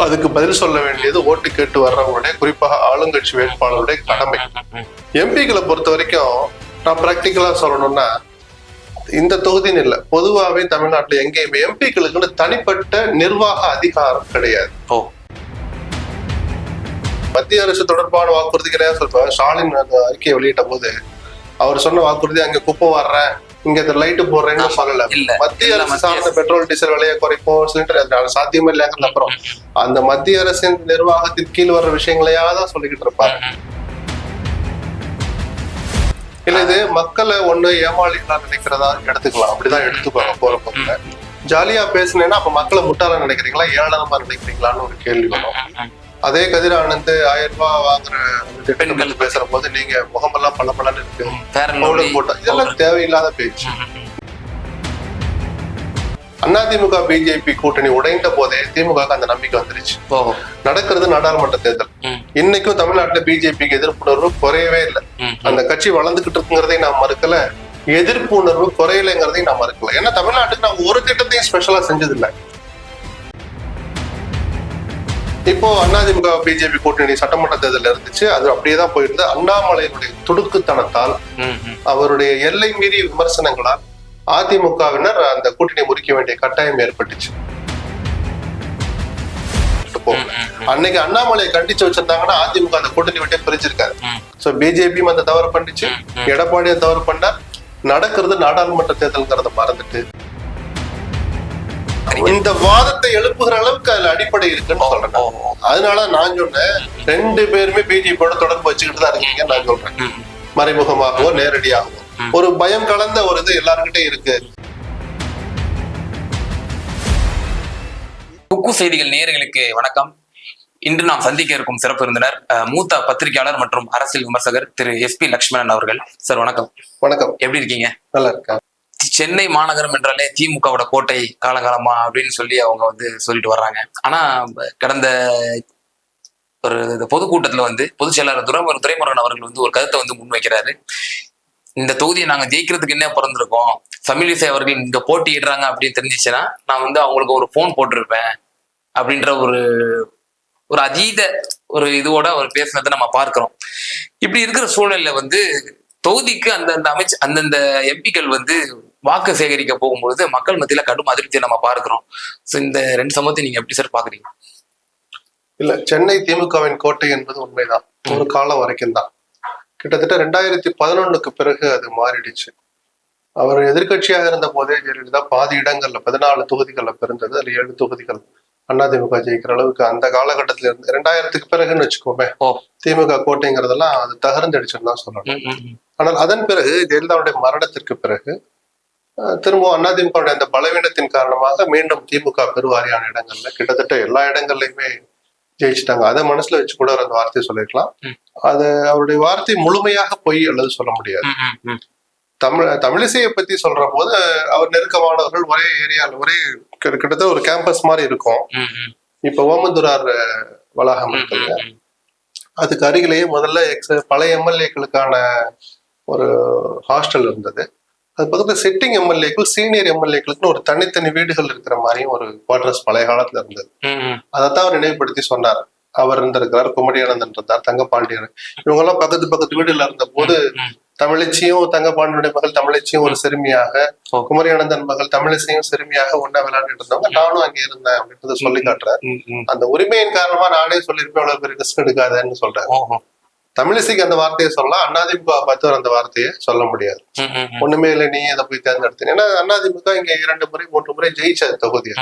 அதுக்கு பதில் சொல்ல வேண்டியது ஓட்டு கேட்டு வர்றவங்களுடைய குறிப்பாக ஆளுங்கட்சி வேட்பாளருடைய கடமை. எம்பிக்களை பொறுத்த வரைக்கும் நான் பிராக்டிக்கலா சொல்லணும்னா இந்த தொகுதின்னு இல்லை பொதுவாகவே தமிழ்நாட்டுல எங்கேயுமே எம்பிக்களுக்குன்னு தனிப்பட்ட நிர்வாக அதிகாரம் கிடையாது. ஓ. மத்திய அரசு தொடர்பான வாக்குறுதி கிடையாது. சொல்லுவாங்க ஸ்டாலின் அந்த அறிக்கையை வெளியிட்ட போது அவர் சொன்ன வாக்குறுதி அங்க குப்பை வர்றேன். இங்க இந்த லைட்டு போடுறேன்னு சொல்லல. மத்திய அரசு சார்ந்த. பெட்ரோல் டீசல் விலையை குறைப்போம் சிலிண்டர் சாத்தியமே இல்லைங்கிறது அப்புறம் அந்த மத்திய அரசின் நிர்வாகத்தின் கீழ் வர்ற விஷயங்களையா தான் சொல்லிக்கிட்டு இருப்பாங்க இல்ல இது மக்களை ஒண்ணு ஏமாளிகளா நினைக்கிறதா எடுத்துக்கலாம். அப்படிதான் எடுத்துப்பாங்க போற போக்குல ஜாலியா பேசுனேன்னா அப்ப மக்களை முட்டாளா நினைக்கிறீங்களா? ஏளனமா நினைக்கிறீங்களான்னு ஒரு கேள்வி வரும். அதே கதிர் ஆனந்த் ஆயிரம் ரூபாய் வாங்குற பெண்கள் பேசுற போது நீங்க முகமெல்லாம் பல பலன்னு இருக்கு போட்டா. இதெல்லாம் தேவையில்லாத பேச்சு. அதிமுக பிஜேபி கூட்டணி உடைந்த போதே திமுக அந்த நம்பிக்கை வந்துருச்சு. நடக்கிறது நாடாளுமன்ற தேர்தல். இன்னைக்கும் தமிழ்நாட்டுல பிஜேபிக்கு எதிர்ப்புணர்வு குறையவே இல்லை. அந்த கட்சி வளர்ந்துகிட்டு இருக்குங்கிறதையும் நான் மறுக்கல. எதிர்ப்பு உணர்வு குறையலைங்கிறதையும் நான் மறுக்கல. ஏன்னா தமிழ்நாட்டுக்கு நான் ஒரு திட்டத்தையும் ஸ்பெஷலா செஞ்சதில்ல. இப்போ அதிமுக பிஜேபி கூட்டணி சட்டமன்ற தேர்தல் இருந்துச்சு அது அப்படியே தான் போயிருந்து அண்ணாமலையினுடைய துடுக்குத்தனத்தால். அவருடைய எல்லை மீறிய விமர்சனங்களால் அதிமுகவினர் அந்த கூட்டணி முறிக்க வேண்டிய கட்டாயம் ஏற்பட்டுச்சு. அன்னைக்கு அண்ணாமலையை கண்டிச்சு வச்சிருந்தாங்கன்னா அதிமுக அந்த கூட்டணி விட்டே பிரிஞ்சிருக்காரு ம். சோ பிஜேபியும் அந்த தவறு பண்ணிச்சு எடப்பாடியை தவறு பண்ணார் நடக்கிறது நாடாளுமன்ற தேர்தல்ங்கிறத மறந்துட்டு இந்த வாதத்தை எழுப்புகிற அளவுக்கு அதுல அடிப்படை இருக்குன்னு சொல்றேன். அதனால நான் சொன்னேன் ரெண்டு பேருமே பிஜேபியோட தொடர்பு வச்சுக்கிட்டு தான் இருக்கீங்கன்னு நான் சொல்றேன். மறைமுகமாகவோ நேரடியாகவோ. ஒரு பயம் கலந்த ஒரு இது எல்லாருக்கிட்டையும் இருக்கு. குக்கு செய்திகள் நேயர்களுக்கு வணக்கம். இன்று நாம் சந்திக்க இருக்கும் சிறப்பு விருந்தினர் மூத்த பத்திரிகையாளர் மற்றும் அரசியல் விமர்சகர் திரு எஸ் பி லட்சுமணன் அவர்கள். சார் வணக்கம். வணக்கம். எப்படி இருக்கீங்க? நல்லா இருக்கேன். சென்னை மாநகரம் என்றாலே திமுகவோட கோட்டை காலகாலமா அப்படின்னு சொல்லி அவங்க வந்து சொல்லிட்டு வர்றாங்க. ஆனா கடந்த ஒரு இந்த பொதுக்கூட்டத்துல வந்து பொதுச் செயலாளர் துறை துரைமுருகன் அவர்கள் வந்து ஒரு கருத்தை வந்து முன்வைக்கிறாரு. இந்த தொகுதியை நாங்க ஜெயிக்கிறதுக்கு என்ன பிறந்திருக்கோம்? தமிழிசை அவர்கள் இங்க போட்டியிடுறாங்க அப்படின்னு தெரிஞ்சிச்சுன்னா நான் வந்து அவங்களுக்கு ஒரு ஃபோன் போட்டிருப்பேன் அப்படின்ற ஒரு ஒரு அதீத ஒரு இதுவோட அவர் பேசுனதை நம்ம பார்க்கிறோம். இப்படி இருக்கிற சூழல்ல வந்து தொகுதிக்கு அந்தந்த அமைச்சு அந்தந்த எம்பிக்கள் வந்து வாக்கு சேகரிக்க போகும்பொழுது மக்கள் மத்தியில கடும் அதிருப்தியை நம்ம பார்க்கிறோம். ஸோ இந்த ரெண்டு சமூகத்தை நீங்க எப்படி சார் பாக்குறீங்க இல்ல சென்னை திமுகவின் கோட்டை என்பது உண்மைதான். ஒரு காலம் வரைக்கும் தான். கிட்டத்தட்ட ரெண்டாயிரத்தி பதினொன்னுக்கு பிறகு அது மாறிடுச்சு. அவர் எதிர்க்கட்சியாக இருந்த போதே ஜெயலலிதா பாதி இடங்கள்ல பதினாலு தொகுதிகள்ல பிறந்தது. அதுல ஏழு தொகுதிகள் அதிமுக ஜெயிக்கிற அளவுக்கு அந்த காலகட்டத்துல இருந்து ரெண்டாயிரத்துக்கு பிறகுன்னு வச்சுக்கோமே. திமுக கோட்டைங்கிறதெல்லாம் அது தகர்ந்தடிச்சுன்னு தான் சொல்லணும். ஆனால் அதன் பிறகு ஜெயலலிதாவுடைய மரணத்திற்கு பிறகு திரும்பவும் அதிமுகவுடைய அந்த பலவீனத்தின் காரணமாக மீண்டும் திமுக பெருவாரியான இடங்கள்ல கிட்டத்தட்ட எல்லா இடங்கள்லயுமே ஜெயிச்சிட்டாங்க. அதை மனசுல வச்சு கூட அந்த வார்த்தையை சொல்லிருக்கலாம். அது அவருடைய வார்த்தை முழுமையாக பொய் அல்லது சொல்ல முடியாது. தமிழ் தமிழிசையை பத்தி சொல்ற போது அவர் நெருக்கமானவர்கள் ஒரே ஏரியால ஒரே கிட்ட- கிட்டத்தட்ட ஒரு கேம்பஸ் மாதிரி இருக்கும். இப்ப ஓமந்துரார் வளாகம் ம். அதுக்கு அருகிலேயே முதல்ல எக்ஸ் பழைய எம்எல்ஏக்களுக்கான ஒரு ஹாஸ்டல் இருந்தது. அது பக்கத்துல செட்டிங் எம்எல்ஏக்கள் சீனியர் எம்எல்ஏக்களுக்குன்னு ஒரு தனித்தனி வீடுகள் இருக்கிற மாதிரியும் ஒரு குவார்டர்ஸ் பழைய காலத்துல இருந்தது. அதைத்தான் அவர் நினைவுபடுத்தி சொன்னார் அவர் இருந்திருக்கிறார் குமரியானந்தன் இருந்தார் தங்கப்பாண்டியன் இவங்க எல்லாம் பக்கத்து பக்கத்து வீடுல இருந்த போது. தமிழச்சியும் தங்கப்பாண்டியனுடைய மகள் தமிழச்சியும் ஒரு சிறுமியாக. குமரியானந்தன் மகள் தமிழிசையும் சிறுமியாக ஒன்னா விளையாண்டுட்டு இருந்தவங்க நானும் அங்க இருந்தேன் அப்படின்றத சொல்லி ம். அந்த உரிமையின் காரணமா நானே சொல்லியிருப்பேன் அவ்வளவு பெரிய ரிஸ்க் எடுக்காதேன்னு சொல்றேன். தமிழிசைக்கு அந்த வார்த்தையை சொல்லலாம். அதிமுக பார்த்து அந்த வார்த்தையை சொல்ல முடியாது. ஒண்ணுமே இல்லை நீ அதை போய் தேர்ந்தெடுத்தீங்க. ஏன்னா அதிமுக இங்க இரண்டு முறை மூன்று முறை ஜெயிச்ச தொகுதி.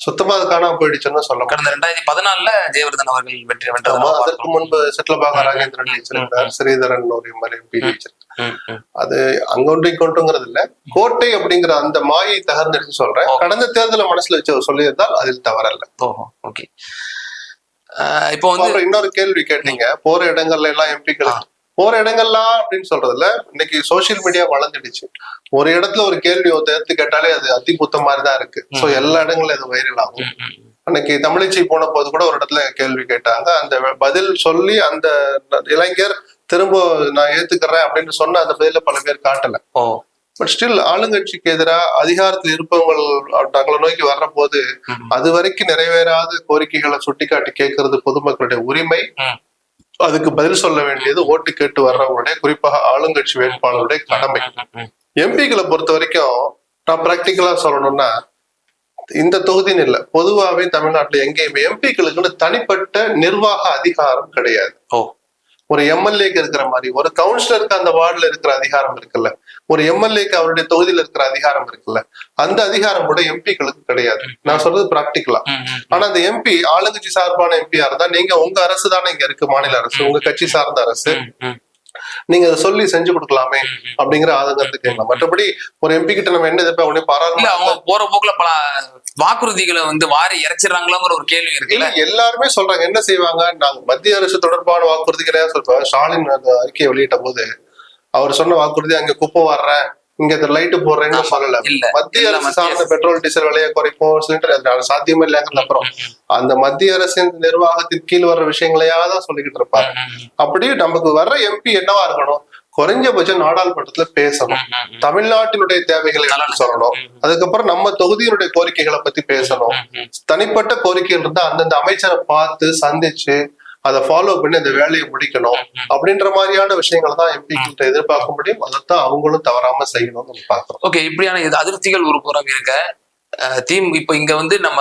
சுத்தமா அது காணாம போயிடுச்சுன்னு சொல்ல கடந்த ரெண்டாயிரத்தி பதினாலுல ஜெயவர்தன் அவர்கள் வெற்றி ஆமா வென்றதை அதற்கு. முன்பு செட்டிலபாக ராஜேந்திரன் ஜெயிச்சிருக்கிறார் ஸ்ரீதரன் ஒரு எம்எல்ஏ எம்பி ஜெயிச்சிருக்கார். அது அங்கொன்றை கொண்டுங்கிறது இல்ல. கோட்டை அப்படிங்கிற அந்த மாயை தகர்ந்தெடுத்து சொல்றேன். கடந்த தேர்தலை மனசுல வச்சு சொல்லியிருந்தால் அதில் தவறல்ல. ஓகே. இப்போ வந்து இன்னொரு கேள்வி கேட்டீங்க. போற இடங்கள்ல எல்லாம் எம்பிக்கள். போற இடங்கள்லாம் அப்படின்னு சொல்றதுல இன்னைக்கு சோசியல் மீடியா வளர்ந்துடுச்சு. ஒரு இடத்துல ஒரு கேள்வி எடுத்து கேட்டாலே அது அத்தி புத்த மாதிரி தான் இருக்கு. சோ. எல்லா இடங்கள்ல அது வைரல் ஆகும். அன்னைக்கு தமிழிசை போன போது கூட ஒரு இடத்துல கேள்வி கேட்டாங்க. அந்த பதில் சொல்லி அந்த இளைஞர் திரும்ப நான் ஏத்துக்கிறேன் அப்படின்னு சொன்ன அந்த பதில பல பேர் காட்டல. பட் ஸ்டில் ஆளுங்கட்சிக்கு எதிராக அதிகாரத்தில் இருப்பவங்க தங்களை நோக்கி வர்ற போது. அது வரைக்கும் நிறைவேறாத கோரிக்கைகளை சுட்டிக்காட்டி கேட்கறது பொதுமக்களுடைய உரிமை. அதுக்கு பதில் சொல்ல வேண்டியது ஓட்டு கேட்டு வர்றவங்களுடைய குறிப்பாக ஆளுங்கட்சி வேட்பாளருடைய கடமை. எம்பிக்களை பொறுத்த வரைக்கும் நான் பிராக்டிக்கலா சொல்லணும்னா இந்த தொகுதின்னு இல்ல. பொதுவாவே தமிழ்நாட்டுல எங்கேயுமே எம்பிக்களுக்குன்னு தனிப்பட்ட நிர்வாக அதிகாரம் கிடையாது. ஒரு எம்எல்ஏக்கு இருக்கிற மாதிரி ஒரு கவுன்சிலருக்கு அந்த வார்டுல இருக்கிற அதிகாரம் இருக்குல்ல. ஒரு எம்எல்ஏக்கு அவருடைய தொகுதியில இருக்கிற அதிகாரம் இருக்குல்ல அந்த அதிகாரம் கூட எம்பிக்களுக்கு கிடையாது. நான் சொல்றது பிராக்டிக்கலா ஆனா அந்த எம்பி ஆளுங்கட்சி சார்பான எம்பியா இருந்தா நீங்க உங்க அரசு தானே இங்க இருக்கு மாநில அரசு உங்க கட்சி சார்ந்த அரசு. நீங்க அதை சொல்லி செஞ்சு கொடுக்கலாமே. அப்படிங்கிற ஆதங்கத்துக்கு கேட்கலாம். மற்றபடி ஒரு எம்பி கிட்ட நம்ம என்ன எதிர்ப்பா உடனே இல்ல பாராளுமன்ற அவங்க போற போக்குல பல வாக்குறுதிகளை வந்து வாரி இறைச்சிடுறாங்களோங்கிற ஒரு கேள்வி இல்ல இருக்குல்ல எல்லாருமே சொல்றாங்க என்ன செய்வாங்க? நாங்க மத்திய அரசு தொடர்பான வாக்குறுதிகளே சொல்றோம். ஸ்டாலின் அந்த அறிக்கையை வெளியிட்ட போது அவர் சொன்ன வாக்குறுதி அங்க குப்பை வர்றேன் இங்க இந்த லைட்டு போடுறேன்னு. சொல்லல. மத்திய அரசு சார்ந்த. பெட்ரோல் டீசல் விலையை குறைப்போம் சிலிண்டர் சாத்தியமே இல்லைங்கிறது அப்புறம் அந்த மத்திய அரசின் நிர்வாகத்தின் கீழ் வர்ற விஷயங்களையா தான் சொல்லிக்கிட்டு இருப்பாங்க அப்படி நமக்கு வர்ற எம்பி என்னவா இருக்கணும்? குறைஞ்சபட்சம் நாடாளுமன்றத்துல பேசணும். தமிழ்நாட்டினுடைய தேவைகளை சொல்லணும். அதுக்கப்புறம் நம்ம தொகுதியினுடைய கோரிக்கைகளை பத்தி பேசணும். தனிப்பட்ட கோரிக்கைகள் இருந்தா அந்தந்த அமைச்சரை பார்த்து சந்திச்சு அதை ஃபாலோ பண்ணி அந்த வேலையை முடிக்கணும் அப்படின்ற மாதிரியான விஷயங்களை தான் எம்பி கிட்ட எதிர்பார்க்க முடியும். அதைத்தான் அவங்களும் தவறாம செய்யணும்னு நம்ம பார்க்கிறோம். ஓகே இப்படியான இது அதிருப்திகள் ஒரு புறம் இருக்க தீம் இப்போ இங்க வந்து நம்ம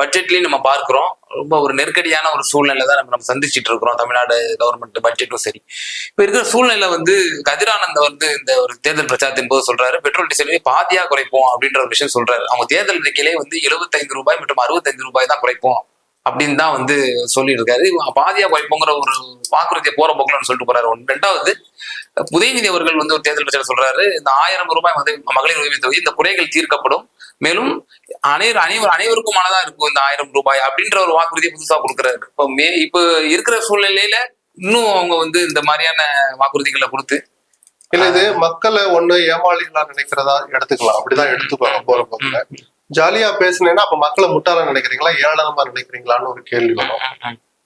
பட்ஜெட்லயும் நம்ம பார்க்கிறோம். ரொம்ப ஒரு நெருக்கடியான ஒரு சூழ்நிலை தான் நம்ம நம்ம சந்திச்சிட்டு இருக்கிறோம். தமிழ்நாடு கவர்மெண்ட் பட்ஜெட்டும் சரி. இப்ப இருக்கிற சூழ்நிலை வந்து கதிரானந்த் வந்து இந்த ஒரு தேர்தல் பிரச்சாரத்தின் போது சொல்றாரு பெட்ரோல் டீசல் பாதியா குறைப்போம் அப்படின்ற ஒரு விஷயம் சொல்றாரு. அவங்க தேர்தல் அறிக்கையிலே வந்து 75 ரூபாய் மற்றும் 65 ரூபாய் தான் குறைப்போம். அப்படின்னு தான் வந்து சொல்லிட்டு இருக்காரு பாதியா குறைப்போங்கிற ஒரு வாக்குறுதியை போற போக்கலன்னு சொல்லிட்டு போறாரு. ஒன்று ரெண்டாவது உதயநிதி அவர்கள் வந்து ஒரு தேர்தல் பிரச்சாரம் சொல்றாரு இந்த ஆயிரம் ரூபாய் வந்து மகளிர் உரிமை தொகை இந்த குறைகள் தீர்க்கப்படும். மேலும் அனைவர் அனைவர் அனைவருக்குமானதா இருக்கும் இந்த ஆயிரம் ரூபாய் அப்படின்ற ஒரு வாக்குறுதியை புதுசா கொடுக்குறாரு. இப்போ மே இப்போ இருக்கிற சூழ்நிலையில இன்னும் அவங்க வந்து இந்த மாதிரியான வாக்குறுதிகளை கொடுத்து இல்ல இது மக்களை ஒண்ணு ஏமாளிகளா நினைக்கிறதா எடுத்துக்கலாம். அப்படிதான் எடுத்துக்குவாங்க போற போக்குல. ஜாலியா பேசுனேன்னா அப்ப மக்களை முட்டாளா நினைக்கிறீங்களா? ஏளனமா நினைக்கிறீங்களான்னு ஒரு கேள்வி வரும்.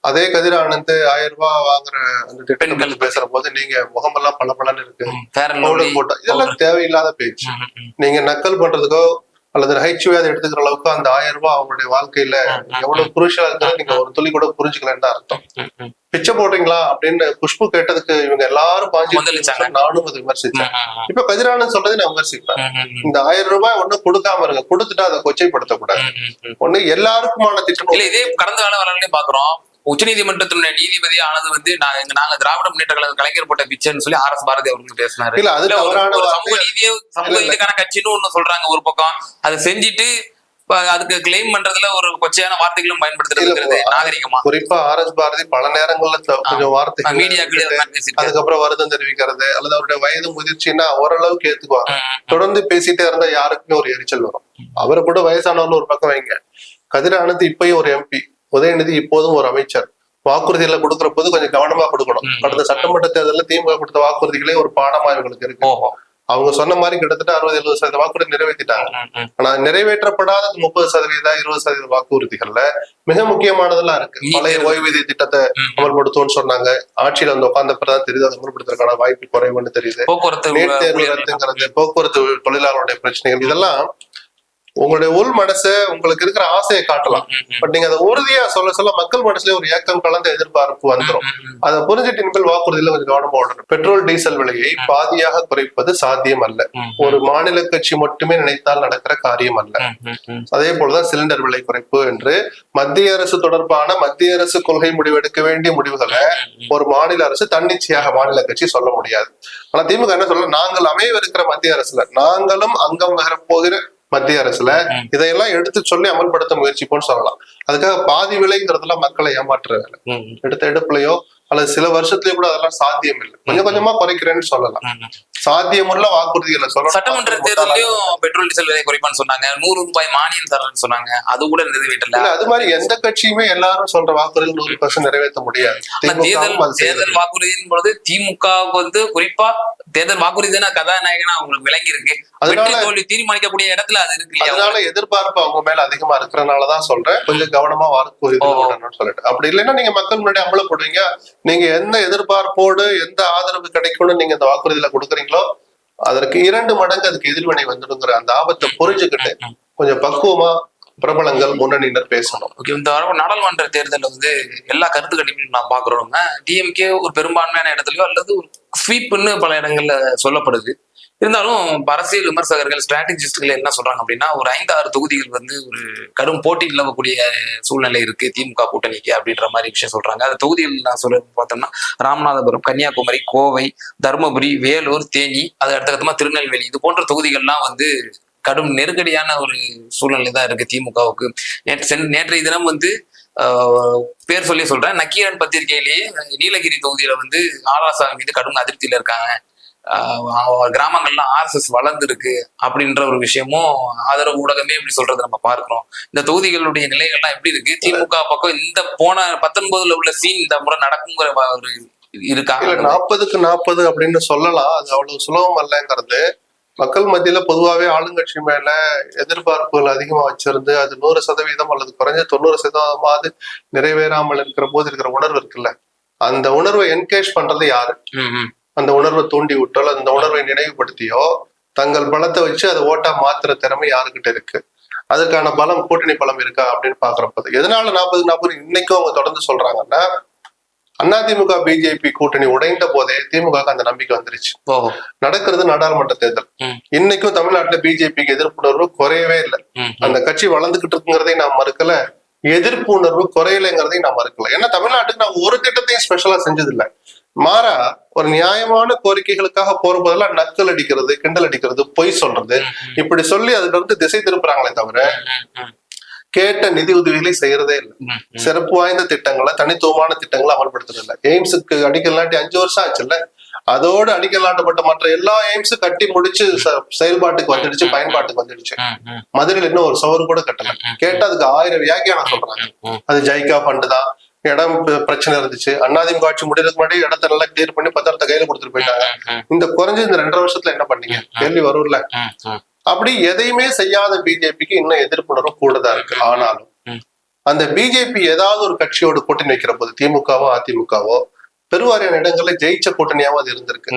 அதே கதிர் ஆனந்த் ஆயிரம் ரூபாய் வாங்குற அந்த பெண்கள். பேசுற போது நீங்க முகமெல்லாம் இருக்கு. ஃபேர் அண்ட் பவுடர் போட்டா இதெல்லாம் தேவையில்லாத பேச்சு. நீங்க நக்கல் பண்றதுக்கோ அல்லது நகைச்சுவையாத எடுத்துக்கிற அளவுக்கு அந்த ஆயிரம் ரூபாய் அவங்களுடைய வாழ்க்கையில எவ்வளவு குருஷலா இருக்கிறது நீங்க ஒரு துளி கூட புரிஞ்சுக்கலன்னு தான் அர்த்தம். பிச்சை போடுறீங்களா அப்படின்னு குஷ்பு கேட்டதுக்கு இவங்க எல்லாரும் பாஞ்சு. நானும் அதை விமர்சிச்சேன் இப்ப கதிரானந்த் சொல்றதை நான் விமர்சிப்பேன். இந்த ஆயிரம் ரூபாய் ஒண்ணு கொடுக்காம இருங்க. கொடுத்துட்டா அதை கொச்சைப்படுத்தக்கூடாது. ஒண்ணு எல்லாருக்குமான திட்டம் இதே கடந்த கால வரலாறுலயும் பாக்குறோம். உச்சநீதிமன்றத்தினுடைய நீதிபதி ஆனது வந்து நாங்க நாங்க திராவிட முன்னேற்ற கழக கலைஞர் போட்ட பிச்சைன்னு சொல்லி ஆர் எஸ் பாரதி அவர்கள் பேசினாரு. இல்ல அது வார்த்தை சமூக நீதியை சமூக. நீதிக்கான கட்சின்னு ஒண்ணு சொல்றாங்க ஒரு பக்கம். அதை செஞ்சுட்டு அதுக்கு கிளைம் பண்றதுல ஒரு கொச்சையான வார்த்தைகளும் பயன்படுத்துறது நாகரிகமா. குறிப்பா ஆர் எஸ் பாரதி பல நேரங்கள்ல கொஞ்சம் வார்த்தைகள் மீடியாக்களே அதுக்கப்புறம் வருத்தம் தெரிவிக்கிறது அல்லது அவருடைய வயது முதிர்ச்சின்னா ஓரளவுக்கு ஏத்துக்குவாங்க. தொடர்ந்து பேசிட்டே இருந்தா யாருக்குமே ஒரு எரிச்சல் வரும். அவரை கூட வயசானவர்னு ஒரு பக்கம் வைங்க. கதிர் ஆனந்த் இப்பயும் ஒரு எம்பி உதயநிதி இப்போதும் ஒரு அமைச்சர். வாக்குறுதிகளை கொடுக்கிற போது கொஞ்சம் கவனமா கொடுக்கணும். கடந்த சட்டமன்ற தேர்தலில் திமுக கொடுத்த வாக்குறுதிகளே ஒரு பாடமா இவங்களுக்கு இருக்கு. அவங்க சொன்ன மாதிரி கிட்டத்தட்ட அறுபது எழுபது சதவீத வாக்குறுதி நிறைவேற்றிட்டாங்க. ஆனா நிறைவேற்றப்படாத முப்பது சதவீத இருபது சதவீத வாக்குறுதிகள்ல மிக முக்கியமானதெல்லாம் இருக்கு. பழைய. ஓய்வூதிய திட்டத்தை. அமல்படுத்துவோம்னு சொன்னாங்க. ஆட்சியில வந்து உட்கார்ந்த பிறகு தெரியுது அதை அமல்படுத்துறதுக்கான வாய்ப்பு குறைவுன்னு தெரியுது. போக்குவரத்து நீட் தேர்வு. ரத்துங்கிறது போக்குவரத்து தொழிலாளருடைய பிரச்சனைகள் இதெல்லாம் உங்களுடைய உள் மனசை உங்களுக்கு இருக்கிற ஆசையை காட்டலாம். பட் நீங்க அதை உறுதியா சொல்ல சொல்ல மக்கள் மனசுல ஒரு ஏக்கம் கலந்த எதிர்பார்ப்பு வந்துடும். அதை புரிஞ்சுட்டு இனிமேல் வாக்குறுதியில கொஞ்சம் கவனமா விடணும் பெட்ரோல் டீசல் விலையை பாதியாக குறைப்பது சாத்தியம் அல்ல. ஒரு மாநில கட்சி மட்டுமே நினைத்தால் நடக்கிற காரியம் அல்ல. அதே போலதான் சிலிண்டர் விலை குறைப்பு என்று மத்திய அரசு தொடர்பான மத்திய அரசு கொள்கை முடிவெடுக்க வேண்டிய முடிவுகளை ஒரு மாநில அரசு தன்னிச்சையாக மாநில கட்சி சொல்ல முடியாது. ஆனா திமுக என்ன சொல்ல நாங்கள் அமையவிருக்கிற மத்திய அரசுல நாங்களும் அங்கம் வர போகிற மத்திய அரசுல. இதையெல்லாம் எடுத்து சொல்லி அமல்படுத்த முயற்சிப்போம்னு சொல்லலாம். அதுக்காக பாதி விலைங்கிறதுலாம் மக்களை ஏமாற்றுற வேலை எடுத்த எடுப்புலயோ அல்லது சில வருஷத்துலயோ கூட அதெல்லாம் சாத்தியம் இல்லை கொஞ்சம் கொஞ்சமா குறைக்கிறேன்னு சொல்லலாம். சாத்தியமுள்ள வாக்குறுதிகளை சொல்லணும். சட்டமன்ற தேர்தலையும் பெட்ரோல் டீசல் விலை குறைப்பான்னு சொன்னாங்க. நூறு ரூபாய் மானியம் தரேன்னு சொன்னாங்க. அது கூட நிறைவேற்றல அது மாதிரி எந்த கட்சியுமே எல்லாரும் சொல்ற வாக்குறுதிகள் நூறு பர்சன்ட் நிறைவேற்ற முடியாது. தேர்தல் தேர்தல் வாக்குறுதியின் பொழுது திமுகவுக்கு வந்து குறிப்பா தேர்தல் வாக்குறுதி தானே கதாநாயகனா உங்களுக்கு விளங்கி இருக்கு அதனால- தோல்வி தீர்மானிக்கக்கூடிய இடத்துல அது இருக்கு அதனால எதிர்பார்ப்பு அவங்க மேல அதிகமா இருக்கிறனாலதான் சொல்றேன். கொஞ்சம் கவனமா வாக்குறுதி சொல்லிட்டு. அப்படி இல்லைன்னா நீங்க மக்கள் முன்னாடி அம்பலப்படுவீங்க நீங்க எந்த எதிர்பார்ப்போடு எந்த ஆதரவு கிடைக்கும்னு நீங்க இந்த வாக்குறுதியில கொடுக்குறீங்களோ அதற்கு இரண்டு மடங்கு அதுக்கு எதிர்வினை வந்துடுங்கிற அந்த ஆபத்தை புரிஞ்சுக்கிட்டு கொஞ்சம் பக்குவமா பிரபலங்கள் முன்னணியினர் பேசணும். ஓகே இந்த வர நாடாளுமன்ற தேர்தலில் வந்து எல்லா கருத்து கணிப்பும் நான் பாக்குறோம் டிஎம்கே ஒரு பெரும்பான்மையான இடத்துலயோ அல்லது ஒரு ஸ்வீப்னு பல இடங்கள்ல சொல்லப்படுது. இருந்தாலும் அரசியல் விமர்சகர்கள் ஸ்ட்ராட்டஜிஸ்ட்கள் என்ன சொல்றாங்க அப்படின்னா ஒரு ஐந்து ஆறு தொகுதிகள் வந்து ஒரு கடும் போட்டி நிலவக்கூடிய சூழ்நிலை இருக்கு திமுக கூட்டணிக்கு அப்படின்ற மாதிரி விஷயம் சொல்றாங்க. அந்த தொகுதிகள் நான் சொல்ல பார்த்தோம்னா ராமநாதபுரம் கன்னியாகுமரி கோவை தருமபுரி வேலூர் தேனி அது அடுத்தகத்தமா திருநெல்வேலி. இது போன்ற தொகுதிகள்லாம் வந்து கடும் நெருக்கடியான ஒரு சூழ்நிலை தான் இருக்கு திமுகவுக்கு. நேற்று சென் நேற்றைய தினம் வந்து பேர் சொல்லி சொல்றேன். நக்கீரன் பத்திரிகையிலேயே நீலகிரி தொகுதியில வந்து நாராசாமி மீது கடும் அதிருப்தியில இருக்காங்க. ஆஹ், அவங்க கிராமங்கள்ல ஆர்எஸ்எஸ் வளர்ந்துருக்கு அப்படின்ற ஒரு விஷயமும் ஆதரவு ஊடகமே இப்படி சொல்றதை நம்ம பார்க்கிறோம். இந்த தொகுதிகளுடைய நிலைகள்லாம் எப்படி இருக்கு? திமுக பக்கம் இந்த போன பத்தொன்பதுல உள்ள சீன் இந்த முறை நடக்குங்கிற ஒரு இருக்கா? நாற்பதுக்கு நாற்பது அப்படின்னு சொல்லலாம். அது அவ்வளவு சுலபம் அல்லங்கிறது. மக்கள் மத்தியில பொதுவாவே ஆளுங்கட்சி மேல எதிர்பார்ப்புகள் அதிகமா வச்சிருந்து அது நூறு சதவீதம் அல்லது குறைஞ்ச தொண்ணூறு சதவீதமாவது நிறைவேறாமல் இருக்கிற போது இருக்கிற உணர்வு இருக்குல்ல. அந்த உணர்வை என்கேஜ் பண்றது யாரு. அந்த உணர்வை தூண்டி விட்டோ அந்த உணர்வை நினைவுபடுத்தியோ தங்கள் பலத்தை வச்சு அதை ஓட்டா மாத்துற திறமை யாருக்கிட்ட இருக்கு? அதுக்கான பலம் கூட்டணி பலம் இருக்கா அப்படின்னு பாக்குறப்ப எதனால நாற்பது நாற்பது இன்னைக்கும் அவங்க தொடர்ந்து சொல்றாங்கன்னா அதிமுக பிஜேபி கூட்டணி உடைந்த போதே திமுக அந்த நம்பிக்கை வந்துருச்சு. நடக்கிறது நாடாளுமன்ற தேர்தல். இன்னைக்கும் தமிழ்நாட்டுல பிஜேபிக்கு எதிர்ப்புணர்வு குறையவே இல்லை. அந்த கட்சி வளர்ந்துகிட்டு இருக்குங்கிறதையும் நான் மறுக்கல. எதிர்ப்பு உணர்வு குறையலைங்கிறதையும் நான் மறுக்கல. ஏன்னா தமிழ்நாட்டுக்கு நான் ஒரு திட்டத்தையும் ஸ்பெஷலா செஞ்சது இல்ல மாறா ஒரு நியாயமான கோரிக்கைகளுக்காக போற போதெல்லாம் நக்கல் அடிக்கிறது கிண்டல் அடிக்கிறது பொய் சொல்றது. இப்படி சொல்லி அதுல இருந்து திசை திருப்புறாங்களே தவிர கேட்ட நிதி உதவிகளை செய்யறதே இல்லை. சிறப்பு வாய்ந்த திட்டங்களை தனித்துவமான திட்டங்களை அமல்படுத்துறது இல்ல எய்ம்ஸுக்கு அடிக்கல் நாட்டி அஞ்சு வருஷம் ஆச்சுல்ல? அதோடு அடிக்கல் நாட்டப்பட்ட மற்ற எல்லா எய்ம்ஸும் கட்டி முடிச்சு செயல்பாட்டுக்கு வந்துடுச்சு பயன்பாட்டுக்கு வந்துடுச்சு. மதுரையில் இன்னும் ஒரு சவறு கூட கட்டல. கேட்டா அதுக்கு ஆயிரம் வியாக்கியானம் சொல்றாங்க. அது ஜைகா ஃபண்டு தான். இடம் பிரச்சனை இருந்துச்சு. அண்ணாதிமுக ஆட்சி முடியறதுக்கு முன்னாடி இடத்த நல்லா கிளியர் பண்ணி பத்திரத்தை கையில கொடுத்துட்டு போயிட்டாங்க. இந்த குறைஞ்ச இந்த ரெண்டரை வருஷத்துல என்ன பண்ணீங்க? கேள்வி வரும்ல. அப்படி எதையுமே செய்யாத பிஜேபிக்கு இன்னும் எதிர்ப்புணர்வு கூடதான் இருக்கு. ஆனாலும். அந்த பிஜேபி ஏதாவது ஒரு கட்சியோட கூட்டணி வைக்கிற போது திமுகவோ அதிமுகவோ பெருவாரியான இடங்கள்ல ஜெயிச்ச கூட்டணியாவும் அது இருந்திருக்கு.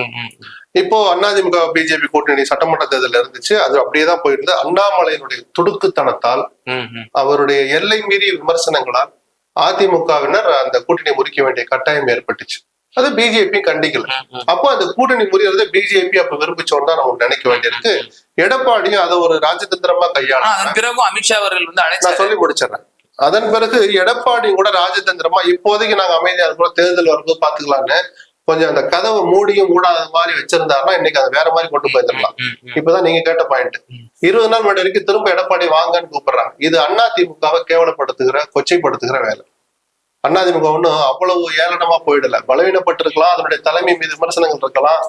இப்போ அதிமுக பிஜேபி கூட்டணி சட்டமன்ற தேர்தல் இருந்துச்சு. அது அப்படியே தான் போயிருந்து அண்ணாமலையினுடைய துடுக்குத்தனத்தால். அவருடைய எல்லை மீறிய விமர்சனங்களால் அதிமுகவினர் அந்த கூட்டணி முறிக்க வேண்டிய கட்டாயம் ஏற்பட்டுச்சு. அது பிஜேபி கண்டிக்கல. அப்போ அந்த கூட்டணி முறியறதை பிஜேபி அப்ப விரும்பிச்சோன்னு தான் நம்ம நினைக்க வேண்டியிருக்கு. எடப்பாடியும் அதை ஒரு ராஜதந்திரமா ஆனா கையாள அதன் பிறகும் அமித்ஷா அவர்கள் வந்து நான் சொல்லி முடிச்சிடறேன். அதன் பிறகு எடப்பாடி கூட ராஜதந்திரமா இப்போதைக்கு நாங்க அமைதியா இருக்கிறோம் தேர்தல் வரும்போது பாத்துக்கலாம்னு கொஞ்சம் அந்த கதவை மூடியும் மூடாத மாதிரி வச்சிருந்தாருன்னா இன்னைக்கு அதை வேற மாதிரி கொண்டு போயிருக்கலாம் ம், ம். இப்பதான் நீங்க கேட்ட பாயிண்ட் இருபது நாள் முன்னாடி வரைக்கும் திரும்ப எடப்பாடி வாங்கன்னு கூப்பிடுறாங்க. இது அண்ணா திமுகவை கேவலப்படுத்துகிற கொச்சைப்படுத்துகிற வேலை. அண்ணா திமுக ஒன்றும் அவ்வளவு ஏளனமா போயிடல. பலவீனப்பட்டிருக்கலாம் அதனுடைய தலைமை மீது விமர்சனங்கள் இருக்கலாம்.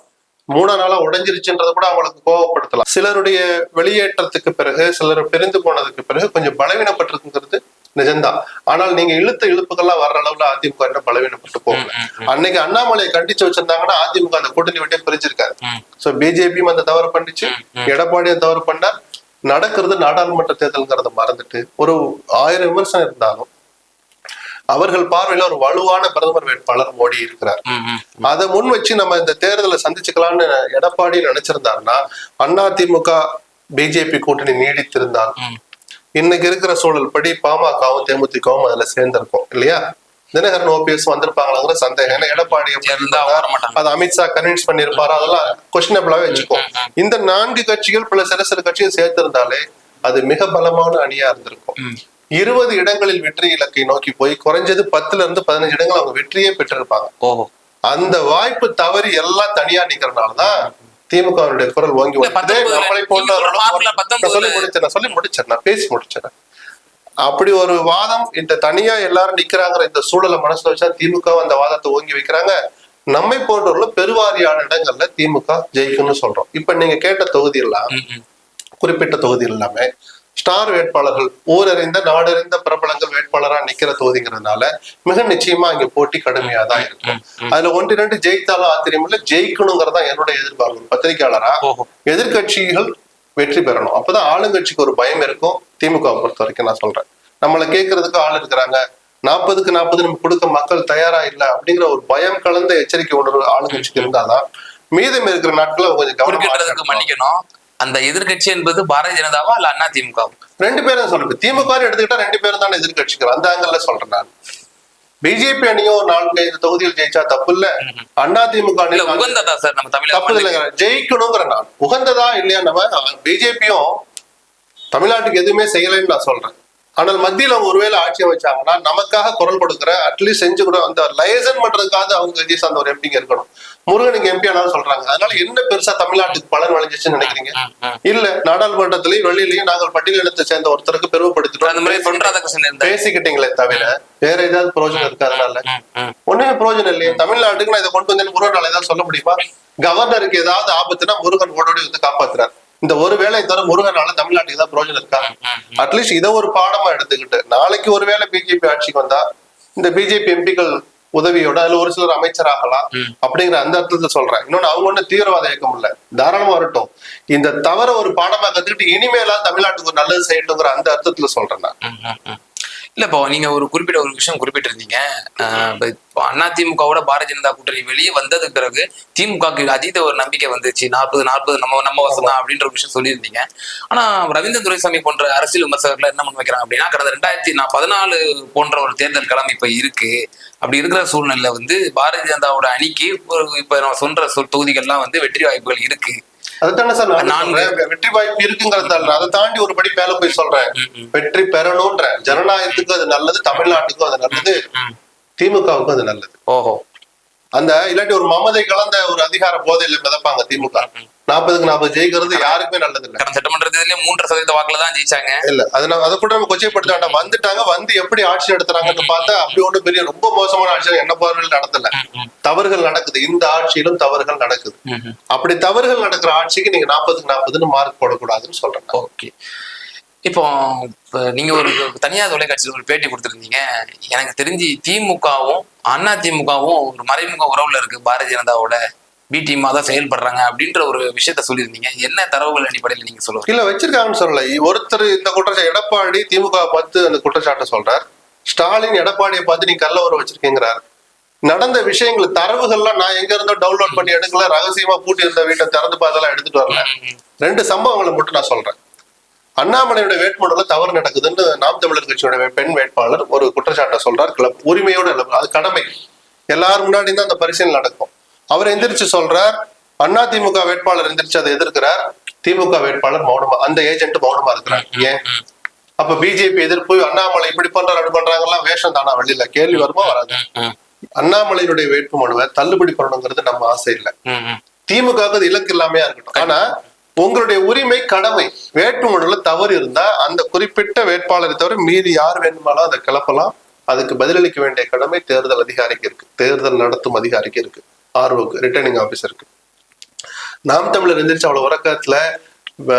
மூணா நாளா உடைஞ்சிருச்சுன்றதை கூட அவங்களுக்கு கோவப்படுத்தலாம். சிலருடைய வெளியேற்றத்துக்கு பிறகு சிலர் பிரிந்து போனதுக்கு பிறகு கொஞ்சம் பலவீனப்பட்டிருக்குங்கிறது நிஜம்தான். ஆனால் நீங்க இழுத்த இழுப்புகள்லாம் வர்ற அளவுல அதிமுக இன்னும் பலவீனப்பட்டு போகல. அன்னைக்கு அண்ணாமலையை கண்டிச்சு வச்சிருந்தாங்கன்னா அதிமுக அந்த கூட்டணி விட்டே பிரிஞ்சிருக்காரு. சோ பிஜேபியும் அந்த தவறு பண்ணிச்சு. எடப்பாடியும் தவறு பண்ணார் நடக்கிறது நாடாளுமன்ற தேர்தல்ங்கிறத மறந்துட்டு ஒரு ஆயிரம் விமர்சனம் இருந்தாலும் அவர்கள் பார்வையில ஒரு வலுவான பிரதமர் வேட்பாளர் மோடி இருக்கிறார். அதை முன் வச்சு நம்ம இந்த தேர்தலை சந்திச்சுக்கலாம்னு எடப்பாடி நினைச்சிருந்தாருன்னா அதிமுக பிஜேபி கூட்டணி நீடித்திருந்தால். இன்னைக்கு இருக்கிற சூழல் படி பாமகவும் தேமுதிகவும் அதுல சேர்ந்திருக்கும் இல்லையா? தினகரன் ஓபிஎஸ் வந்திருப்பாங்களாங்கிற சந்தேகம். ஏன்னா எடப்பாடி அது அமித்ஷா கன்வின்ஸ் பண்ணிருப்பாரு அதெல்லாம் கொஸ்டினபிளாவே வச்சுக்கோ இந்த நான்கு கட்சிகள் பல சிறு சிறு கட்சிகள் சேர்த்திருந்தாலே அது மிக பலமான அணியா இருந்திருக்கும். இருபது இடங்களில் வெற்றி இலக்கை நோக்கி போய் குறைஞ்சது பத்துல இருந்து பதினஞ்சு இடங்கள் அவங்க வெற்றியே பெற்றிருப்பாங்க. அந்த வாய்ப்பு தவறி எல்லாம் தனியா நிக்கிறனாலதான் திமுகவினுடைய குரல் நம்மளை பத்தொன்பதுல- சொல்லி முடிச்சேன் நான் சொல்லி முடிச்சேன் நான் பேசி முடிச்சேன் அப்படி ஒரு வாதம் இந்த தனியா எல்லாரும் நிக்கிறாங்கிற இந்த சூழலை மனசுல வச்சா திமுக அந்த வாதத்தை ஓங்கி வைக்கிறாங்க. நம்மை போன்றவர்களும் பெருவாரியான இடங்கள்ல திமுக ஜெயிக்கும்னு சொல்றோம். இப்ப நீங்க கேட்ட தொகுதி எல்லாம். குறிப்பிட்ட தொகுதி எல்லாமே ஸ்டார் வேட்பாளர்கள் ஊரறிந்த நாடறிந்த பிரபலங்கள் வேட்பாளரா நிக்கிற தொகுதிங்கிறதுனால மிக நிச்சயமா இங்க போட்டி கடுமையா தான் இருக்கும். அதுல ஒன்று இரண்டு ஜெயித்தாலும் ஆச்சரியம் இல்ல ஜெயிக்கணுங்கிறதா என்னுடைய எதிர்பார்ப்பு. பத்திரிகையாளரா ஓஹோ. எதிர்க்கட்சிகள் வெற்றி பெறணும். அப்பதான் ஆளுங்கட்சிக்கு ஒரு பயம் இருக்கும். திமுக பொறுத்த வரைக்கும் நான் சொல்றேன். நம்மளை கேட்கறதுக்கு ஆள் இருக்கிறாங்க. நாற்பதுக்கு நாற்பது நம்ம கொடுக்க மக்கள் தயாரா இல்ல அப்படிங்கிற ஒரு பயம் கலந்த எச்சரிக்கை உணர்வு ஆளுங்கட்சிக்கு இருந்தாதான் மீதம் இருக்கிற நாட்கள் கொஞ்சம். மன்னிக்கணும். அந்த எதிர்க்கட்சி என்பது பாரதிய ஜனதாவா இல்ல அண்ணா திமுகவா? ரெண்டு பேரும் சொல்றேன் திமுக எடுத்துக்கிட்டா ரெண்டு பேரும் தானே எதிர்கட்சிகள் அந்த ஆங்கிள் சொல்றேன் நான். பிஜேபி அணியும் நான்கு ஐந்து தொகுதியில் ஜெயிச்சா தப்பு இல்ல. அண்ணா திமுக உகந்ததா சார்? நம்ம தப்பு தமிழக இல்லைங்க ஜெயிக்கணுங்கிற நான். உகந்ததா இல்லையா நம்ம? பிஜேபியும் தமிழ்நாட்டுக்கு எதுவுமே செய்யலைன்னு நான் சொல்றேன். ஆனால் மத்தியில் அவங்க ஒருவேளை ஆட்சி அமைச்சாங்கன்னா நமக்காக குரல் கொடுக்குற அட்லீஸ்ட் செஞ்சு கூட அந்த லைசன் பண்றதுக்காக அவங்க விஜய் சார்ந்த ஒரு எம்பிங்க இருக்கணும். முருகன் இங்க எம்பி ஆனாலும் சொல்றாங்க. அதனால என்ன பெருசா தமிழ்நாட்டுக்கு பலன் விளைஞ்சிச்சுன்னு நினைக்கிறீங்க. இல்ல நாடாளுமன்றத்திலயும் வெளியிலயும் நாங்கள் பட்டியலினத்தை சேர்ந்த ஒருத்தருக்கு அந்த மாதிரி பொன் பெருமைப்படுத்திட்டோம் ராதாகிருஷ்ணன் இருந்தார் பேசிக்கிட்டீங்களே தவிர வேற ஏதாவது பிரயோஜனம் இருக்கு அதனால. ஒண்ணுமே பிரயோஜனம் இல்லையே. தமிழ்நாட்டுக்கு நான் இதை கொண்டு வந்தேன் முருகனால ஏதாவது சொல்ல முடியுமா? கவர்னருக்கு ஏதாவது ஆபத்துனா முருகன் ஓடோடி வந்து காப்பாத்துறாரு. இந்த ஒரு வேலை தவிர முருகனால தமிழ்நாட்டுக்கு ஏதாவது பிரயோஜனம் இருக்கா? அட்லீஸ்ட் இதை ஒரு பாடமா எடுத்துக்கிட்டு நாளைக்கு ஒருவேளை பிஜேபி ஆட்சிக்கு வந்தா இந்த பிஜேபி எம்பிக்கள் உதவியோட அதுல ஒரு சிலர் அமைச்சராகலாம். அப்படிங்கிற அந்த அர்த்தத்தை சொல்றேன். இன்னொன்னு அவங்க ஒண்ணு தீவிரவாத இயக்கம் இல்ல தாராளமா வரட்டும். இந்த தவற ஒரு பாடமா கத்துக்கிட்டு இனிமேலாம் தமிழ்நாட்டுக்கு ஒரு நல்லது செய்யட்டுங்கிற அந்த அர்த்தத்துல சொல்றேன் நான். இல்ல இப்போ நீங்க ஒரு குறிப்பிட்ட ஒரு விஷயம் குறிப்பிட்டிருந்தீங்க. இப்போ அண்ணா திமுகவோட பாரதிய ஜனதா கூட்டணி வெளியே வந்ததுக்கு பிறகு திமுகவுக்கு அதீத ஒரு நம்பிக்கை வந்துச்சு. நாற்பது நாற்பது நம்ம நம்ம வசம் தான் அப்படின்ற ஒரு விஷயம் சொல்லியிருந்தீங்க. ஆனா ரவீந்திர துரைசாமி போன்ற அரசியல் விமர்சகர்கள் என்ன பண்ண வைக்கிறாங்க அப்படின்னா கடந்த ரெண்டாயிரத்தி நான் பதினாலு போன்ற ஒரு தேர்தல் களம் இப்ப இருக்கு. அப்படி இருக்கிற சூழ்நிலை வந்து பாரதிய ஜனதாவோட அணிக்கு ஒரு இப்ப நான் சொல்ற சொல் தொகுதிகள்லாம் வந்து வெற்றி வாய்ப்புகள் இருக்கு. அதுதானே சார் நான் வெற்றி வாய்ப்பு இருக்குங்கிறதால அதை தாண்டி ஒரு படி மேல போய் சொல்றேன். வெற்றி பெறணும்ன்ற ஜனநாயகத்துக்கும் அது நல்லது தமிழ்நாட்டுக்கும் அது நல்லது. திமுகவுக்கும் அது நல்லது. ஓஹோ. அந்த இல்லாட்டி ஒரு மமதை கலந்த ஒரு அதிகார போதையில மிதப்பாங்க திமுக. நாற்பதுக்கு நாற்பது ஜெயிக்கிறது யாருக்குமே நல்லது இல்ல கடந்த சட்டமன்ற தேர்தலே மூன்று சதவீத வாக்குல தான் ஜெயிச்சாங்க. இல்ல அது நான் அதை கூட நம்ம கொச்சைப்படுத்த வேண்டாம் வந்துட்டாங்க வந்து எப்படி ஆட்சி நடத்துறாங்கன்னு பார்த்தா அப்படி ஒண்ணு பெரிய ரொம்ப மோசமான ஆட்சி என்ன பார்வையில் நடத்தல. தவறுகள் நடக்குது. இந்த ஆட்சியிலும் தவறுகள் நடக்குது. அப்படி தவறுகள் நடக்கிற ஆட்சிக்கு நீங்க நாற்பதுக்கு நாற்பதுன்னு மார்க் போடக்கூடாதுன்னு சொல்றேன் நான். ஓகே. இப்போ இப்ப நீங்க ஒரு தனியார் தொலைக்காட்சியில் ஒரு பேட்டி கொடுத்திருந்தீங்க. எனக்கு தெரிஞ்சு திமுகவும் அண்ணா திமுகவும் ஒரு மறைமுக உறவுல இருக்கு பாரதிய ஜனதாவோட. பி டீமா தான் செயல்படுறாங்க அப்படின்ற ஒரு விஷயத்த சொல்லியிருந்தீங்க. என்ன தரவுகள் அடிப்படையில் நீங்க சொல்லுவீங்க இல்ல வச்சிருக்காங்கன்னு சொல்லல. ஒருத்தர் இந்த குற்றச்சாட்டு எடப்பாடி திமுக பார்த்து அந்த குற்றச்சாட்டை சொல்றார். ஸ்டாலின் எடப்பாடியை பார்த்து நீங்க கள்ள உறவு வச்சிருக்கீங்கிறார். நடந்த விஷயங்கள் தரவுகள்லாம் நான் எங்க இருந்தோ டவுன்லோட் பண்ணி எடுக்கல ரகசியமா பூட்டி இருந்த வீட்டை திறந்து பார்த்தெல்லாம் எடுத்துட்டு வரல. ரெண்டு சம்பவங்களை மட்டும் நான் சொல்றேன். அண்ணாமலையோட வேட்புமனுல தவறு நடக்குதுன்னு நாம் தமிழர் கட்சியோட பெண் வேட்பாளர் ஒரு குற்றச்சாட்டை சொல்றார். உரிமையோட அது கடமை. எல்லாரும் முன்னாடி தான் அந்த பரிசீலனை நடக்கும். அவர் எந்திரிச்சு சொல்றார் அண்ணா திமுக வேட்பாளர் எந்திரிச்சு அதை எதிர்க்கிறார். திமுக வேட்பாளர் மௌனமா அந்த ஏஜென்ட் மௌனமா இருக்கிறார். ஏன்? அப்ப பிஜேபி எதிர்ப்பு அண்ணாமலை இப்படி பண்றாரு அப்படி பண்றாங்கலாம் வேஷம் தானா வெளியில? கேள்வி வருமா வராது. அண்ணாமலையினுடைய வேட்புமனுவை தள்ளுபடி பண்ணணுங்கிறது நம்ம ஆசை இல்லை. திமுக இலக்கு இல்லாமையா இருக்கட்டும். ஆனா உங்களுடைய உரிமை கடமை வேட்புமனுல தவறு இருந்தா அந்த குறிப்பிட்ட வேட்பாளரை தவிர மீறி யார் வேணுமானாலும் அதை கிளப்பலாம். அதுக்கு பதிலளிக்க வேண்டிய கடமை தேர்தல் அதிகாரிக்கு இருக்கு. தேர்தல் நடத்தும் அதிகாரிக்கு இருக்கு. ஆர்ஓக்கு ரிட்டர்னிங் ஆபீசருக்கு நாம் தமிழர் எந்திரிச்சு அவ்வளவு உறக்கத்துல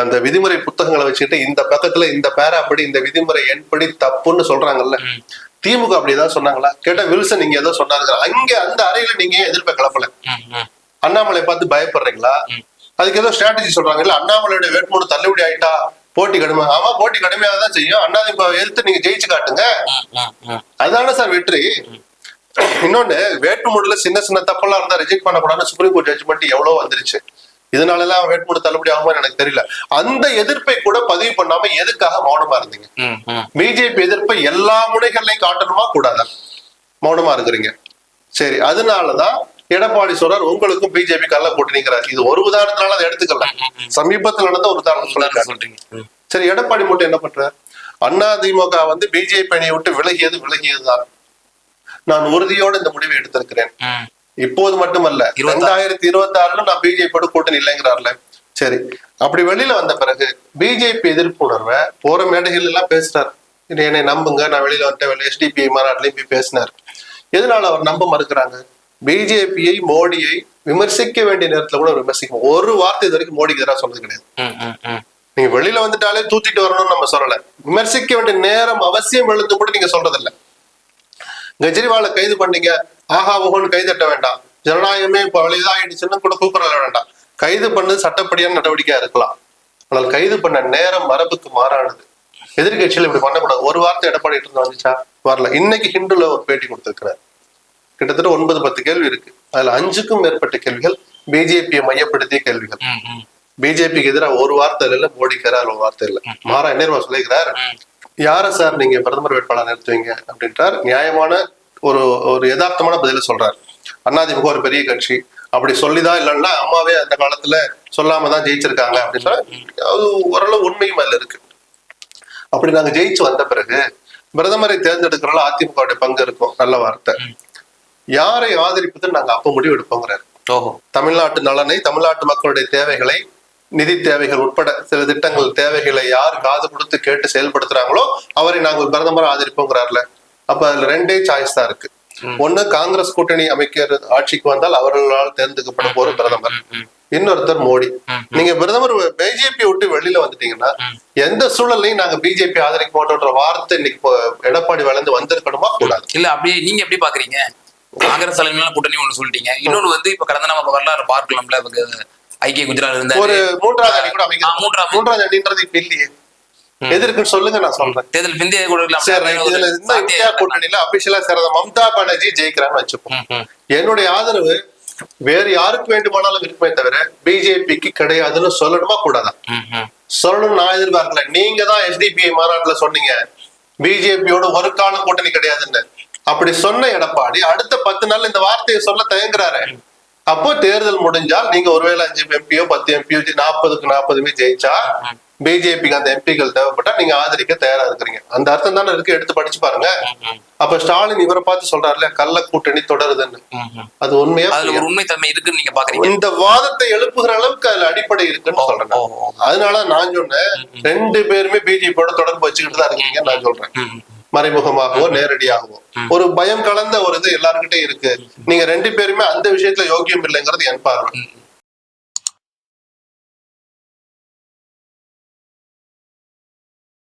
அந்த விதிமுறை புத்தகங்களை வச்சுக்கிட்டு இந்த பக்கத்துல இந்த பேர அப்படி இந்த விதிமுறை என்படி தப்புன்னு சொல்றாங்கல்ல. திமுக அப்படி ஏதாவது சொன்னாங்களா? கேட்டா வில்சன் நீங்க ஏதோ சொன்னாங்க அங்க அந்த அறையில நீங்க எதிர்ப்பை கிளப்பல அண்ணாமலை பார்த்து பயப்படுறீங்களா? அதுக்கு ஏதோ ஸ்ட்ராட்டஜி சொல்றாங்க. இல்ல அண்ணாமலையோட வேட்புமனு தள்ளுபடி ஆயிட்டா போட்டி கடுமை ஆமா போட்டி கடுமையாக தான் செய்யும். அண்ணாதிமுக எதிர்த்து நீங்க ஜெயிச்சு காட்டுங்க. அதான சார் வெற்றி? இன்னொன்னு வேட்புமனுல சின்ன சின்ன தப்பெல்லாம் இருந்தா ரிஜெக்ட் பண்ணக்கூடாதுன்னு சுப்ரீம் கோர்ட் ஜட்ஜ்மெண்ட் எவ்வளவு வந்துருச்சு. இதனால எல்லாம் வேட்புமனு தள்ளுபடி ஆகுமான்னு எனக்கு தெரியல. அந்த எதிர்ப்பை கூட பதிவு பண்ணாம எதுக்காக மௌனமா இருந்தீங்க? பிஜேபி எதிர்ப்பை எல்லா முனைகள்லையும் காட்டணுமா கூடாதா? மௌனமா இருக்கிறீங்க. சரி அதனாலதான் எடப்பாடி சொல்றார் உங்களுக்கும் பிஜேபி கல்ல போட்டு நிக்கிறார் இது ஒரு உதாரணத்தினால அதை எடுத்துக்கலாம் சமீபத்தில் நடந்த ஒரு உதாரணம் சொல்றீங்க. சரி எடப்பாடி மட்டும் என்ன பண்றார்? அண்ணா திமுக வந்து பிஜேபி அணியை விட்டு விலகியது விலகியதுதான். நான் உறுதியோடு இந்த முடிவை எடுத்திருக்கிறேன். இப்போது மட்டுமல்ல இருபத்தாறு. ரெண்டாயிரத்தி இருபத்தி ஆறுல நான் பிஜேபியோட கூட்டணி இல்லைங்கிறார்ல. சரி அப்படி வெளியில வந்த பிறகு பிஜேபி எதிர்ப்பு உணர்வை போற மேடைகள் எல்லாம் பேசுறாரு. என்னை நம்புங்க நான் வெளியில வந்துட்டேன் எஸ்டிபி மாநாட்டிலையும் போய் பேசினார். எதனால அவர் நம்ப மறுக்கிறாங்க? பிஜேபியை மோடியை விமர்சிக்க வேண்டிய நேரத்துல கூட அவர் விமர்சிக்க ஒரு வார்த்தை இது வரைக்கும் மோடிக்கு எதிராக சொன்னது கிடையாது. நீங்க வெளியில வந்துட்டாலே தூத்திட்டு வரணும்னு நம்ம சொல்லல. விமர்சிக்க வேண்டிய நேரம் அவசியம் எழுந்து கூட நீங்க சொல்றதில்ல. கெஜ்ரிவாலை கைது பண்ணீங்க ஆஹா ஓஹோன்னு கைது தட்ட வேண்டாம். ஜனநாயகமே இப்ப இதாயிடுச்சுன்னு கூட கூப்பிடல வேண்டாம். கைது பண்ணது சட்டப்படியான நடவடிக்கையா இருக்கலாம். ஆனால் கைது பண்ண நேரம் மரபுக்கு மாறானது. எதிர்கட்சியில் இப்படி பண்ணக்கூடாது. ஒரு வார்த்தை எடப்பாடி இருந்து வந்துச்சா? வரல. இன்னைக்கு ஹிந்துல ஒரு பேட்டி கொடுத்திருக்கிறார். கிட்டத்தட்ட ஒன்பது பத்து கேள்வி இருக்கு. அதுல அஞ்சுக்கும் மேற்பட்ட கேள்விகள் பிஜேபியை மையப்படுத்திய கேள்விகள். பிஜேபிக்கு எதிராக ஒரு வார்த்தை இல்ல மோடிக்கு எதிராக ஒரு வார்த்தை இல்ல. மாறா என்ன சொல்லிக்கிறார். யார சார் நீங்க பிரதமர் வேட்பாளர் நிறுத்துவீங்க அப்படின்றார். நியாயமான ஒரு ஒரு யதார்த்தமான பதில சொல்றாரு. அதிமுக ஒரு பெரிய கட்சி. அப்படி சொல்லிதான் இல்லைன்னா அம்மாவே அந்த காலத்துல சொல்லாம தான் ஜெயிச்சிருக்காங்க அப்படின்னா அது ஓரளவு உண்மையும் அதுல இருக்கு. அப்படி நாங்க ஜெயிச்சு வந்த பிறகு பிரதமரை தேர்ந்தெடுக்கிறதுல அதிமுகவுடைய பங்கு இருக்கும். நல்ல வார்த்தை. யாரை ஆதரிப்பதுன்னு நாங்க அப்ப முடிவு எடுப்போங்கிறாரு ஓஹோ. தமிழ்நாட்டு நலனை தமிழ்நாட்டு மக்களுடைய தேவைகளை நிதி தேவைகள் உட்பட சில திட்டங்கள் தேவைகளை யார் காது கொடுத்து கேட்டு செயல்படுத்துறாங்களோ அவரை நாங்கள் பிரதமர் ஆதரிப்போங்கிறார்ல. அப்ப அதுல ரெண்டே சாய்ஸ் தான் இருக்கு. ஒண்ணு காங்கிரஸ் கூட்டணி அமைக்கிற ஆட்சிக்கு வந்தால் அவர்களால் தேர்ந்தெடுக்கப்பட போற பிரதமர். இன்னொருத்தர் மோடி. நீங்க பிரதமர் பிஜேபி விட்டு வெளியில வந்துட்டீங்கன்னா எந்த சூழல்லையும் நாங்க பிஜேபி ஆதரிக்க மாட்டோம்ன்ற வார்த்தை இன்னைக்கு எடப்பாடி வளர்ந்து வந்திருக்கணுமா? கூடாது. இல்ல அப்படி நீங்க எப்படி பாக்குறீங்க? காங்கிரஸ் தலைமையில கூட்டணி ஒண்ணு சொல்லிட்டீங்க. இன்னொன்னு வந்து இப்ப கடந்த நம்ம வரலாறு பார்க்கலாம்ல ஐக்கிய குஜராத் இருந்த ஒரு மூன்றாவது அணி கூட மூன்றாவது. மூன்றாவது அணின்றது இப்ப இல்லையே எதிர்க்குன்னு சொல்லுங்க நான் சொல்றேன். தேர்தல் பிந்தைய இந்தியா. கூட்டணியில அபிஷியலா சேராத மம்தா பானர்ஜி ஜெயிக்கிறான்னு வச்சுப்போம். என்னுடைய ஆதரவு வேறு யாருக்கு வேண்டுமானாலும் இருக்குமே தவிர பிஜேபிக்கு கிடையாதுன்னு சொல்லணுமா? கூடாதா? ம், ம். சொல்லணும் நான் எதிர்பார்க்கல. நீங்க தான் எஸ்டிபிஐ மாநாட்டுல சொன்னீங்க. பிஜேபியோட ஒரு காலம் கூட்டணி கிடையாதுன்னு. அப்படி சொன்ன எடப்பாடி அடுத்த பத்து நாள் இந்த வார்த்தையை சொல்ல தயங்குறாரு. அப்போ தேர்தல் முடிஞ்சால் நீங்க ஒருவேளை அஞ்சு எம்பியோ பத்து எம்பியோ நாற்பதுக்கு நாற்பதுமே ஜெயிச்சா பிஜேபிக்கு அந்த எம்பிகள் தேவைப்பட்டா நீங்க ஆதரிக்க தயாரா இருக்கிறீங்க. அந்த அர்த்தம் தானே இருக்கு? எடுத்து படிச்சு பாருங்க. அப்ப ஸ்டாலின் இவரை பார்த்து சொல்றாருல கள்ள கூட்டணி தொடருதுன்னு. அது உண்மையா உண்மை தன்மை இருக்குன்னு நீங்க பாக்குறீங்க. இந்த வாதத்தை எழுப்புகிற அளவுக்கு அதுல அடிப்படை இருக்குன்னு சொல்றேன். அதனால நான் சொன்னேன் ரெண்டு பேருமே பிஜேபியோட தொடர்பு வச்சுக்கிட்டு தான் இருக்கீங்கன்னு நான் சொல்றேன். மறைமுகமாகவோ நேரடியாகவோ. ஒரு பயம் கலந்த ஒரு இது எல்லாருக்கிட்டையும் இருக்கு. நீங்க ரெண்டு பேருமே அந்த விஷயத்துல யோக்கியம் இல்லைங்கிறது என் பார்வை.